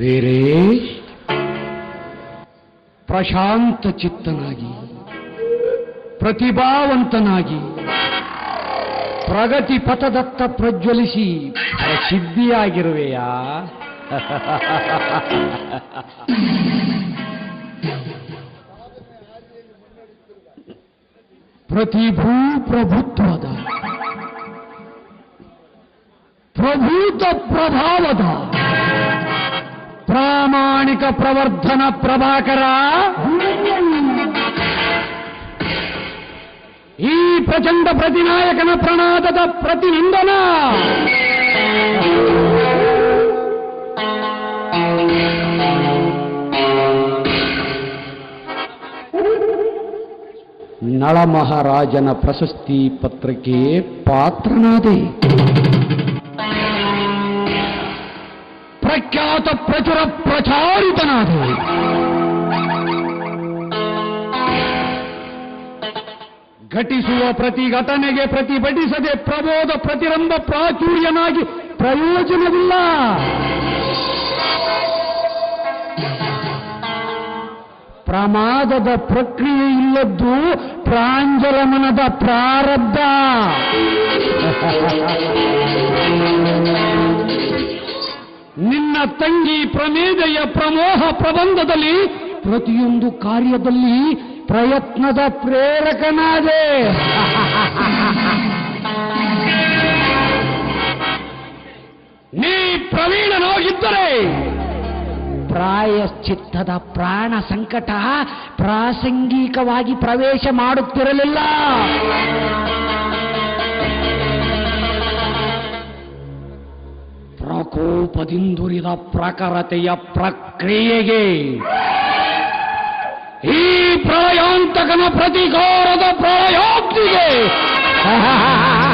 ವೀರೇಶ್ ಪ್ರಶಾಂತ ಚಿತ್ತನಾಗಿ ಪ್ರತಿಭಾವಂತನಾಗಿ ಪ್ರಗತಿ ಪಥದತ್ತ ಪ್ರಜ್ವಲಿಸಿ ಪ್ರಸಿದ್ಧಿಯಾಗಿರುವೆಯಾ? ಪ್ರತಿಭೂ ಪ್ರಭುತ್ವದ ಪ್ರಭೂತ ಪ್ರಭಾವದ ಪ್ರಾಮಾಣಿಕ ಪ್ರವರ್ಧನ ಪ್ರಭಾಕರ. ಈ ಪ್ರಚಂಡ ಪ್ರತಿನಾಯಕನ ಪ್ರಣಾದದ ಪ್ರತಿನಿಂದನ. ನಳಮಹಾರಾಜನ ಪ್ರಶಸ್ತಿ ಪತ್ರಕ್ಕೆ ಪಾತ್ರನಾದೆ. ಪ್ರಖ್ಯಾತ ಪ್ರಚುರ ಪ್ರಚಾರಿತನಾದ. ಘಟಿಸುವ ಪ್ರತಿ ಘಟನೆಗೆ ಪ್ರತಿಭಟಿಸದೆ ಪ್ರಬೋಧ ಪ್ರತಿರಂಭ ಪ್ರಾಚುರ್ಯನಾಗಿ ಪ್ರಯೋಜನವಿಲ್ಲ. ಪ್ರಮಾದದ ಪ್ರಕ್ರಿಯೆ ಇಲ್ಲದ್ದು ಪ್ರಾಂಜಲಮನದ ಪ್ರಾರಬ್ಧ. ನಿನ್ನ ತಂಗಿ ಪ್ರಮೇದೆಯ ಪ್ರಮೋಹ ಪ್ರಬಂಧದಲ್ಲಿ ಪ್ರತಿಯೊಂದು ಕಾರ್ಯದಲ್ಲಿ ಪ್ರಯತ್ನದ ಪ್ರೇರಕನಾದೆ. ನೀ ಪ್ರವೀಣನೋಗಿದ್ದರೆ ಪ್ರಾಯಶ್ಚಿತ್ತದ ಪ್ರಾಣ ಸಂಕಟ ಪ್ರಾಸಂಗಿಕವಾಗಿ ಪ್ರವೇಶ ಮಾಡುತ್ತಿರಲಿಲ್ಲ. ಪ್ರಕೋಪದಿಂದುರಿದ ಪ್ರಖರತೆಯ ಪ್ರಕ್ರಿಯೆಗೆ ಈ ಪ್ರಳಯಾಂತಕನ ಪ್ರತಿಕಾರದ ಪ್ರಳಯೋಕ್ತಿಗೆ